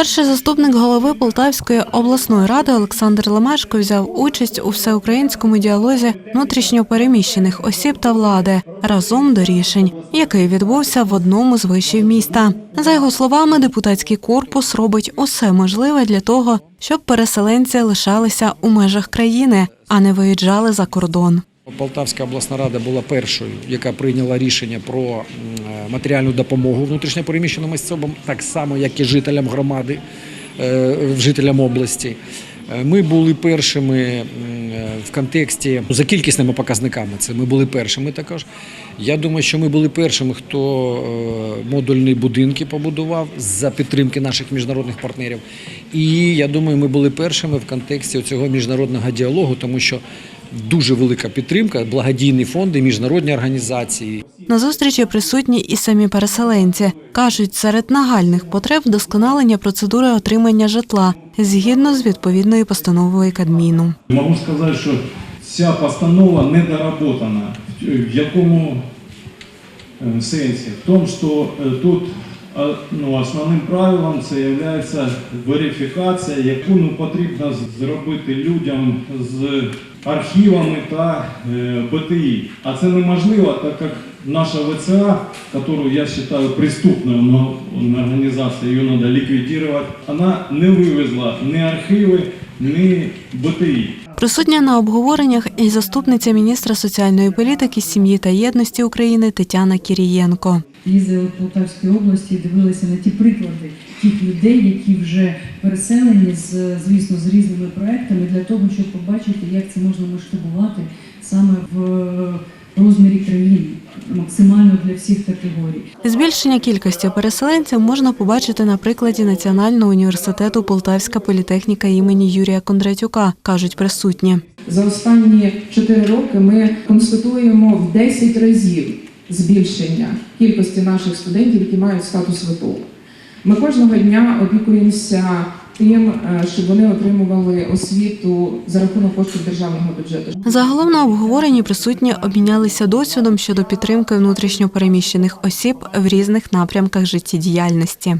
Перший заступник голови Полтавської обласної ради Олександр Лемешко взяв участь у всеукраїнському діалозі внутрішньопереміщених осіб та влади разом до рішень, який відбувся в одному з вишів міста. За його словами, депутатський корпус робить усе можливе для того, щоб переселенці лишалися у межах країни, а не виїжджали за кордон. Полтавська обласна рада була першою, яка прийняла рішення про е, матеріальну допомогу внутрішньопереміщеним особам, так само як і жителям громади, е, жителям області. Е, Ми були першими в контексті за кількісними показниками. Це ми були першими також. Я думаю, що ми були першими, хто модульні будинки побудував за підтримки наших міжнародних партнерів. І я думаю, ми були першими в контексті цього міжнародного діалогу, тому що дуже велика підтримка, благодійні фонди, міжнародні організації. На зустрічі присутні і самі переселенці кажуть, серед нагальних потреб вдосконалення процедури отримання житла згідно з відповідною постановою Кадміну. Можу сказати, що ця постанова недоработана. В якому е, сенсі? В тому, що е, тут е, ну, основним правилом це є верифікація, яку ну, потрібно зробити людям з архівами та е, БТІ. А це неможливо, так як наша ВЦА, яку я вважаю преступною но- організацією, її треба ліквідувати, вона не вивезла ні архіви, ні БТІ. Присутня на обговореннях і заступниця міністра соціальної політики, сім'ї та єдності України Тетяна Кірієнко. їздили в Полтавській області, дивилися на ті приклади тих людей, які вже переселені з звісно з різними проектами для того, щоб побачити, як це можна масштабувати саме в розмірі країни, максимально для всіх категорій. Збільшення кількості переселенців можна побачити на прикладі Національного університету Полтавська політехніка імені Юрія Кондратюка, кажуть присутні. За останні 4 роки ми констатуємо в 10 разів збільшення кількості наших студентів, які мають статус ВПО. Ми кожного дня опікуємося тим, е, щоб вони отримували освіту за рахунок коштів державного бюджету. Загалом на обговоренні присутні обмінялися досвідом щодо підтримки внутрішньопереміщених осіб в різних напрямках життєдіяльності.